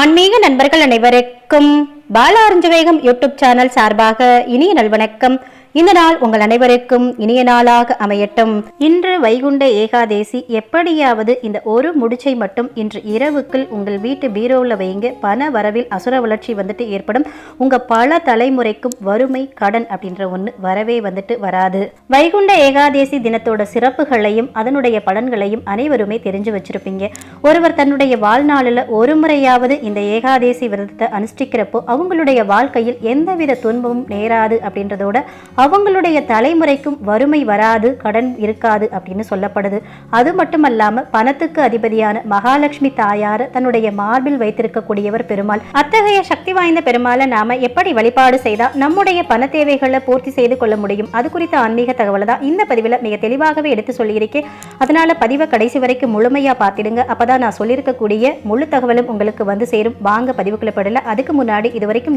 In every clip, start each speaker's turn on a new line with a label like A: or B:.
A: ஆன்மீக நண்பர்கள் அனைவருக்கும் பாலா அருஞ்சவேகம் யூடியூப் சேனல் சார்பாக இனிய நல்வணக்கம். இந்த நாள் உங்கள் அனைவருக்கும் இனிய நாளாக அமையட்டும். இன்று வைகுண்ட ஏகாதேசி எப்படியாவது இந்த ஒரு முடிச்சை மட்டும் இன்று இரவுக்குள் உங்கள் வீட்டு பீரோவில் வைங்க. பண வரவில் அசுர வளர்ச்சி வந்துட்டு ஏற்படும். உங்க பல தலைமுறைக்கும் வறுமை கடன் அப்படின்ற ஒன்று வரவே வந்துட்டு வராது. வைகுண்ட ஏகாதேசி தினத்தோட சிறப்புகளையும் அதனுடைய பலன்களையும் அனைவருமே தெரிஞ்சு வச்சிருப்பீங்க. ஒருவர் தன்னுடைய வாழ்நாளில் ஒரு முறையாவது இந்த ஏகாதேசி விரதத்தை அனுஷ்டிக்கிறப்போ அவங்களுடைய வாழ்க்கையில் எந்தவித துன்பமும் நேராது அப்படின்றதோட அவங்களுடைய தலைமுறைக்கும் வறுமை வராது கடன் இருக்காது அப்படின்னு சொல்லப்படுது. அது மட்டுமல்லாமல் பணத்துக்கு அதிபதியான மகாலட்சுமி தாயார் தன்னுடைய மார்பில் வைத்திருக்கக்கூடியவர் பெருமாள். அத்தகைய சக்தி வாய்ந்த பெருமாளை நாம எப்படி வழிபாடு செய்தால் நம்முடைய பண தேவைகளை பூர்த்தி செய்து கொள்ள முடியும்? அது குறித்த ஆன்மீக தகவலை தான் இந்த பதிவில் மிக தெளிவாகவே எடுத்து சொல்லியிருக்கேன். அதனால பதிவை கடைசி வரைக்கும் முழுமையா பார்த்துடுங்க. அப்பதான் நான் சொல்லியிருக்கக்கூடிய முழு தகவலும் உங்களுக்கு வந்து சேரும். வாங்க பதிவுக்குள்ள படல அதுக்கு முன்னாடி இது வரைக்கும்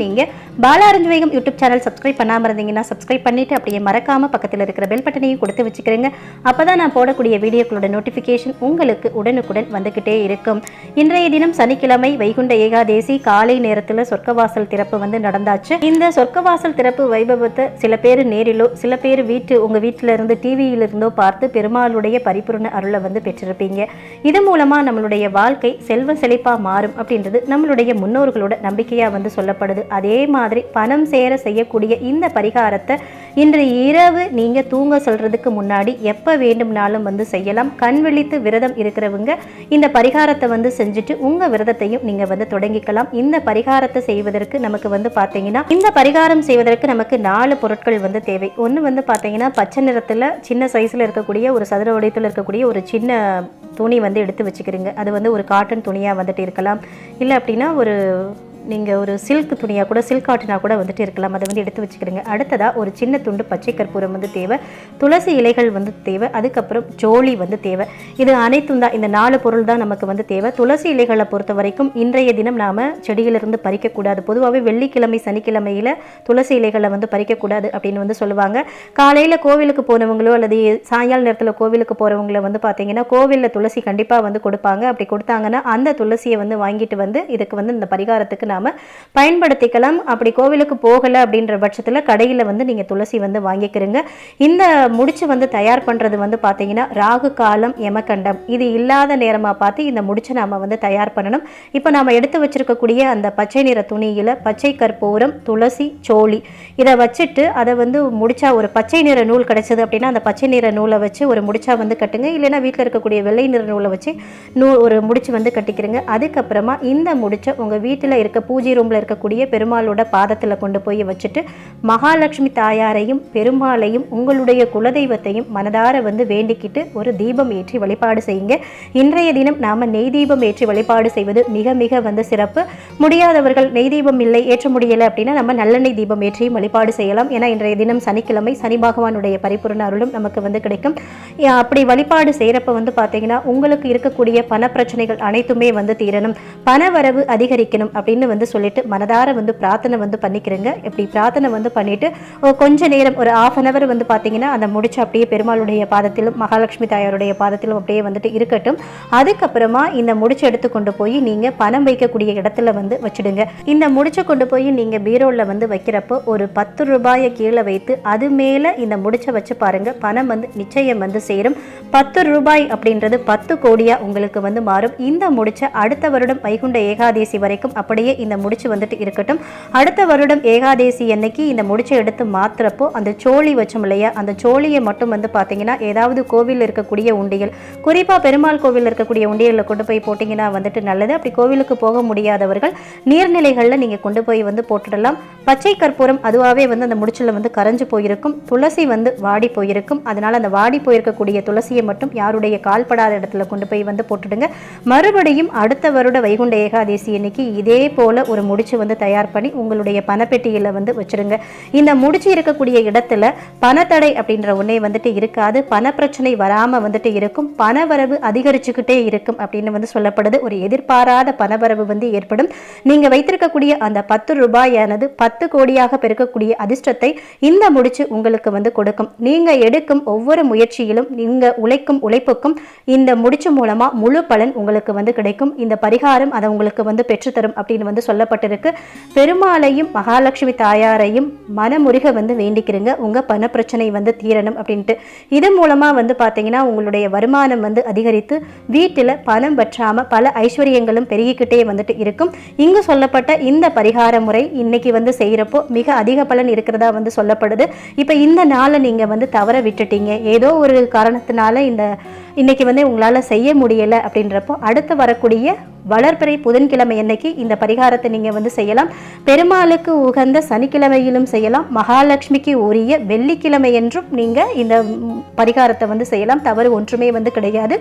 A: பாலாரஞ்சு வேகம் யூடியூப் சேனல் சப்ஸ்கிரைப் பண்ணாமல் இருந்தீங்கன்னா சப்ஸ்கிரைப் பண்ணிவிட்டு அப்படியே மறக்காம பக்கத்தில் இருக்கிற பெல் பட்டனையும் கொடுத்து வச்சுக்கிறேங்க. அப்பதான் நான் போடக்கூடிய வீடியோக்களோட நோட்டிஃபிகேஷன் உங்களுக்கு உடனுக்குடன் வந்துக்கிட்டே இருக்கும். இன்றைய தினம் சனிக்கிழமை வைகுண்ட ஏகாதேசி காலை நேரத்தில் சொர்க்கவாசல் திறப்பு வந்து நடந்தாச்சு. இந்த சொர்க்கவாசல் திறப்பு வைபவத்தை சில பேர் நேரிலோ சில பேர் வீட்டு உங்க வீட்டில இருந்து டிவியில இருந்தோ பார்த்து பெருமாளுடைய பரிபூர்ண அருளை வந்து பெற்றிருப்பீங்க. இது மூலமா நம்மளுடைய வாழ்க்கை செல்வ செழிப்பா மாறும் அப்படின்றது நம்மளுடைய முன்னோர்களோட நம்பிக்கையா வந்து சொல்லப்படுது. அதே மாதிரி பணம் சேர செய்யக்கூடிய இந்த பரிகாரத்தை இன்று இரவு நீங்கள் தூங்க சொல்கிறதுக்கு முன்னாடி எப்போ வேண்டும்னாலும் வந்து செய்யலாம். கண் விழித்து விரதம் இருக்கிறவங்க இந்த பரிகாரத்தை வந்து செஞ்சுட்டு உங்கள் விரதத்தையும் நீங்கள் வந்து தொடங்கிக்கலாம். இந்த பரிகாரத்தை செய்வதற்கு நமக்கு வந்து பார்த்தீங்கன்னா இந்த பரிகாரம் செய்வதற்கு நமக்கு நாலு பொருட்கள் வந்து தேவை. ஒன்று வந்து பார்த்தீங்கன்னா பச்சை நிறத்தில் சின்ன சைஸில் இருக்கக்கூடிய ஒரு சதுர வடிவத்தில் இருக்கக்கூடிய ஒரு சின்ன துணி வந்து எடுத்து வச்சுக்கிறீங்க. அது வந்து ஒரு காட்டன் துணியாக வந்துட்டு இருக்கலாம். இல்லை அப்படின்னா ஒரு நீங்கள் ஒரு சில்க் துணியாக கூட சில்க் ஆட்டினா கூட வந்துட்டு இருக்கலாம். அதை வந்து எடுத்து வச்சுக்கிறீங்க அடுத்ததாக ஒரு சின்ன துண்டு பச்சை கற்பூரம் வந்து தேவை. துளசி இலைகள் வந்து தேவை. அதுக்கப்புறம் ஜோலி வந்து தேவை. இது அனைத்தும் தான். இந்த நாலு பொருள் தான் நமக்கு வந்து தேவை. துளசி இலைகளை பொறுத்த வரைக்கும் இன்றைய தினம் நாம் செடியிலிருந்து பறிக்கக்கூடாது. பொதுவாகவே வெள்ளிக்கிழமை சனிக்கிழமையில் துளசி இலைகளை வந்து பறிக்கக்கூடாது அப்படின்னு வந்து சொல்லுவாங்க. காலையில் கோவிலுக்கு போனவங்களோ அல்லது சாயங்கால நேரத்தில் கோவிலுக்கு போகிறவங்கள வந்து பார்த்தீங்கன்னா கோவிலில் துளசி கண்டிப்பாக வந்து கொடுப்பாங்க. அப்படி கொடுத்தாங்கன்னா அந்த துளசியை வந்து வாங்கிட்டு வந்து இதுக்கு வந்து இந்த பரிகாரத்துக்கு நாம் பயன்படுத்திக்கலாம். அப்படி கோவிலுக்கு போகலை அப்படின்ற பட்சத்தில் கடையில் வந்து நீங்கள் துளசி வந்து வாங்கிக்கிறீங்க. இந்த முடிச்சு வந்து தயார் பண்ணுறது வந்து பார்த்தீங்கன்னா ராகு காலம் யமகண்டம். இது இல்லாத நேரமாக பார்த்து இந்த முடிச்சை நாம் வந்து தயார் பண்ணணும். இப்போ நாம் எடுத்து வச்சிருக்கக்கூடிய அந்த பச்சை நிற துணியில் பச்சை கற்பூரம் துளசி சோழி இதை வச்சுட்டு அதை வந்து முடிச்சா ஒரு பச்சை நிற நூல் கிடைச்சது அப்படின்னா அந்த பச்சை நிற நூலை வச்சு ஒரு முடிச்சா வந்து கட்டுங்க. இல்லைன்னா வீட்டில் இருக்கக்கூடிய வெள்ளை நிற நூலை வச்சு நூ ஒரு முடிச்சு வந்து கட்டிக்கிறங்க. அதுக்கப்புறமா இந்த முடிச்சை உங்கள் வீட்டில் இருக்க பூஜை ரூமில் இருக்கக்கூடிய பெருமாளோட பாதத்தில் கொண்டு போய் வச்சுட்டு மகாலட்சுமி தாயாரையும் பெருமாளையும் உங்களுடைய குலதெய்வத்தையும் மனதார வந்து வேண்டிக்கிட்டு ஒரு தீபம் ஏற்றி வழிபாடு செய்யுங்க. இன்றைய தினம் நாம் நெய் தீபம் ஏற்றி வழிபாடு செய்வது மிக மிக வந்து சிறப்பு. முடியாதவர்கள் நெய் தீபம் இல்லை ஏற்ற முடியலை அப்படின்னா நம்ம நல்லெண்ணெய் தீபம் ஏற்றியும் வழிபாடு செய்யலாம். ஏன்னா இன்றைய தினம் சனிக்கிழமை சனி பகவானுடைய பரிபூர்ண அருளும் நமக்கு வந்து கிடைக்கும். அப்படி வழிபாடு செய்கிறப்ப வந்து பார்த்தீங்கன்னா உங்களுக்கு இருக்கக்கூடிய பண பிரச்சனைகள் அனைத்துமே வந்து தீரணும். பண வரவு அதிகரிக்கணும் அப்படின்னு வந்து சொல்லிட்டு மனதார வந்து பிரார்த்தனை வந்து பண்ணிக்கிறேங்க. இப்படி பிரார்த்தனை வந்து பண்ணிட்டு கொஞ்ச நேரம் ஒரு ஆஃப் அன் அவர் வந்து பார்த்தீங்கன்னா அந்த முடிச்சு அப்படியே பெருமாளுடைய பாதத்திலும் மகாலட்சுமி தாயாருடைய பாதத்திலும் அப்படியே வந்துட்டு இருக்கட்டும். அதுக்கப்புறமா இந்த முடிச்சு எடுத்து கொண்டு போய் நீங்கள் பணம் வைக்கக்கூடிய இடத்துல வந்து வச்சிடுங்க. இந்த முடிச்சை கொண்டு போய் நீங்கள் பீரோவில் வந்து வைக்கிறப்போ ஒரு பத்து ரூபாயை கீழே வைத்து அது மேலே இந்த முடிச்சை வச்சு பாருங்க. பணம் வந்து நிச்சயம் வந்து சேரும். பத்து ரூபாய் அப்படின்றது பத்து கோடியா உங்களுக்கு வந்து மாறும். இந்த முடிச்ச அடுத்த வருடம் வைகுண்ட ஏகாதேசி வரைக்கும் அப்படியே இந்த முடிச்சு வந்துட்டு இருக்கட்டும். அடுத்த வருடம் ஏகாதேசி அன்னைக்கு இந்த முடிச்சை எடுத்து மாத்துறப்போ அந்த சோழி வச்சோம் இல்லையா? அந்த சோழியை மட்டும் வந்து பார்த்தீங்கன்னா ஏதாவது கோவிலில் இருக்கக்கூடிய உண்டியல் குறிப்பாக பெருமாள் கோவிலில் இருக்கக்கூடிய உண்டியலில் கொண்டு போய் போட்டிங்கன்னா வந்துட்டு நல்லது. அப்படி கோவிலுக்கு போக முடியாதவர்கள் நீர்நிலைகளில் நீங்கள் கொண்டு போய் வந்து போட்டுடலாம். பச்சை கற்பூரம் அதுவாகவே வந்து அந்த முடிச்சில் வந்து கரைஞ்சு போயிருக்கும். துளசி வந்து வாடி போயிருக்கும். அதனால் அந்த வாடி போயிருக்கக்கூடிய துளசியை மட்டும் யாருடைய கால்படாத இடத்துல கொண்டு போய் வந்து போட்டுடுங்க. மறுபடியும் அடுத்த வருட வைகுண்ட ஏகாதேசி அன்னைக்கு இதே போல் போல் ஒரு முடிச்சு வந்து தயார் பண்ணி உங்களுடைய பணப்பெட்டியில் வந்து வச்சுருங்க. இந்த முடிச்சு இருக்கக்கூடிய இடத்துல பணத்தடை அப்படின்ற ஒன்றே வந்துட்டு இருக்காது. பண பிரச்சனை வராமல் வந்துட்டு இருக்கும். பணவரவு அதிகரிச்சுக்கிட்டே இருக்கும் அப்படின்னு வந்து சொல்லப்படுது. ஒரு எதிர்பாராத பணவரவு வந்து ஏற்படும். நீங்கள் வைத்திருக்கக்கூடிய அந்த பத்து ரூபாயானது பத்து கோடியாக பெருக்கக்கூடிய அதிர்ஷ்டத்தை இந்த முடிச்சு உங்களுக்கு வந்து கொடுக்கும். நீங்கள் எடுக்கும் ஒவ்வொரு முயற்சியிலும் நீங்கள் உழைக்கும் உழைப்புக்கும் இந்த முடிச்சு மூலமாக முழு பலன் உங்களுக்கு வந்து கிடைக்கும். இந்த பரிகாரம் அதை உங்களுக்கு வந்து பெற்றுத்தரும் அப்படின்னு வந்து வந்து சொல்லப்பட்டிருக்கு. பெருமாளையும் மகாலட்சுமி தாயாரையும் மனமுருக வந்து வேண்டிக்கிறங்க உங்கள் பண பிரச்சனை வந்து தீரணும் அப்படின்ட்டு. இதன் மூலமாக வந்து பார்த்தீங்கன்னா உங்களுடைய வருமானம் வந்து அதிகரித்து வீட்டில் பணம் பற்றாமல் பல ஐஸ்வர்யங்களும் பெருகிக்கிட்டே வந்துட்டு இருக்கும். இங்கு சொல்லப்பட்ட இந்த பரிகார முறை இன்னைக்கு வந்து செய்கிறப்போ மிக அதிக பலன் இருக்கிறதா வந்து சொல்லப்படுது. இப்போ இந்த நாளை நீங்கள் வந்து தவற விட்டுட்டீங்க. ஏதோ ஒரு காரணத்தினால இந்த இன்னைக்கு வந்து உங்களால் செய்ய முடியலை அப்படின்றப்போ அடுத்து வரக்கூடிய வளர்பிறை புதன்கிழமை அன்னைக்கு இந்த பரிகார பரிகாரத்தை நீங்கள் வந்து செய்யலாம். பெருமாளுக்கு உகந்த சனிக்கிழமையிலும் செய்யலாம். மகாலட்சுமிக்கு உரிய வெள்ளிக்கிழமை என்றும் நீங்கள் இந்த பரிகாரத்தை வந்து செய்யலாம். தவறு ஒன்றுமே வந்து கிடையாது.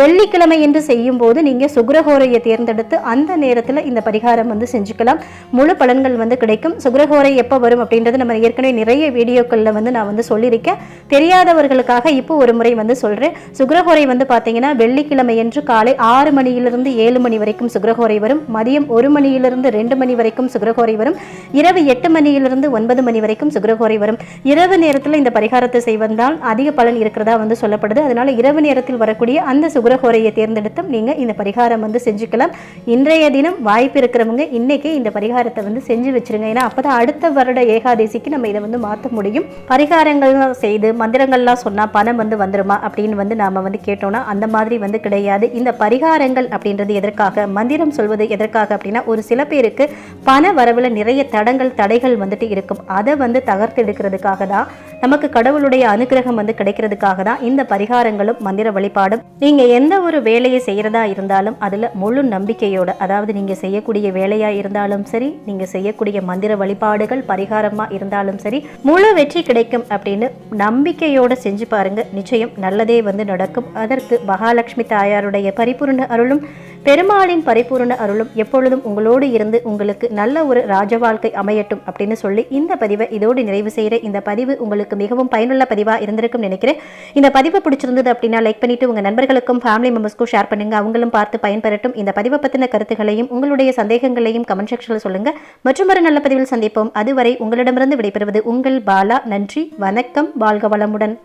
A: வெள்ளிக்கிழமை என்று செய்யும் போது நீங்கள் சுக்ரஹோரையை தேர்ந்தெடுத்து அந்த நேரத்தில் இந்த பரிகாரம் வந்து செஞ்சுக்கலாம். முழு பலன்கள் வந்து கிடைக்கும். சுக்ரஹோரை எப்போ வரும் அப்படின்றது நம்ம ஏற்கனவே நிறைய வீடியோக்களில் வந்து நான் வந்து சொல்லியிருக்கேன். தெரியாதவர்களுக்காக இப்போ ஒரு முறை வந்து சொல்கிறேன் சுக்ரஹோரை வந்து பார்த்தீங்கன்னா வெள்ளிக்கிழமை என்று காலை ஆறு மணியிலிருந்து ஏழு மணி வரைக்கும் சுக்ரஹோரை வரும். மதியம் ஒரு மணியிலிருந்து ரெண்டு மணி வரைக்கும் சுக்கரகோரை வரும். இரவு எட்டு மணியிலிருந்து ஒன்பது மணி வரைக்கும் சுக்கரகோரை வரும். இரவு நேரத்தில் இந்த பரிகாரத்தை செய்வதால் அதிக பலன் இருக்கிறதா வந்து சொல்லப்படுது. அதனால இரவு நேரத்தில் வரக்கூடிய அந்த சுக்கரகோரையை தேர்ந்தெடுத்தும் நீங்கள் இந்த பரிகாரம் வந்து செஞ்சுக்கலாம். இன்றைய தினம் வாய்ப்பு இருக்கிறவங்க இன்னைக்கு இந்த பரிகாரத்தை வந்து செஞ்சு வச்சிருங்க. ஏன்னா அப்பதான் அடுத்த வருட ஏகாதசிக்கு நம்ம இதை வந்து மாற்ற முடியும். பரிகாரங்கள்லாம் செய்து மந்திரங்கள்லாம் சொன்னால் பணம் வந்து வந்துருமா அப்படின்னு வந்து நாம் வந்து கேட்டோம்னா அந்த மாதிரி வந்து கிடையாது. இந்த பரிகாரங்கள் அப்படின்றது எதற்காக? மந்திரம் சொல்வது எதற்காக அப்படின்னா ஒரு சில பேருக்கு பண வரவுல நிறைய தடங்கள் தடைகள் வந்துட்டு இருக்கும். அதை வந்து தகர்த்து எடுக்கிறதுக்காக தான் நமக்கு கடவுளுடைய அனுகிரகம் வந்து கிடைக்கிறதுக்காக தான் இந்த பரிகாரங்களும் மந்திர வழிபாடும். நீங்க எந்த ஒரு வேலையை செய்யறதா இருந்தாலும் அதுல முழு நம்பிக்கையோட அதாவது நீங்க செய்யக்கூடிய வேலையா இருந்தாலும் சரி நீங்க செய்யக்கூடிய மந்திர வழிபாடுகள் பரிகாரமா இருந்தாலும் சரி முழு வெற்றி கிடைக்கும் அப்படின்னு நம்பிக்கையோட செஞ்சு பாருங்க. நிச்சயம் நல்லதே வந்து நடக்கும். அதற்கு மகாலட்சுமி தாயாருடைய பரிபூர்ண அருளும் பெருமாளின் பரிபூர்ண அருளும் எப்பொழுதும் உங்களோடு இருந்து உங்களுக்கு நல்ல ஒரு ராஜ வாழ்க்கை அமையட்டும் அப்படின்னு சொல்லி இந்த பதிவை இதோடு நிறைவு செய்கிற இந்த பதிவு உங்களுக்கு மிகவும் பயனுள்ள பதிவாக இருந்திருக்கும் நினைக்கிறேன். இந்த பதிவு பிடிச்சிருந்தது அப்படின்னா லைக் பண்ணிட்டு உங்கள் நண்பர்களுக்கும் ஃபேமிலி மெம்பர்ஸ்க்கும் ஷேர் பண்ணுங்கள் அவங்களும் பார்த்து பயன்பெறட்டும். இந்த பதிவை பற்றின கருத்துகளையும் உங்களுடைய சந்தேகங்களையும் கமெண்ட் செக்ஷனில் சொல்லுங்கள் மற்றும் ஒரு நல்ல பதிவில் சந்திப்போம். அதுவரை உங்களிடமிருந்து விடைபெறுவது உங்கள் பாலா. நன்றி. வணக்கம். வாழ்க வளமுடன்.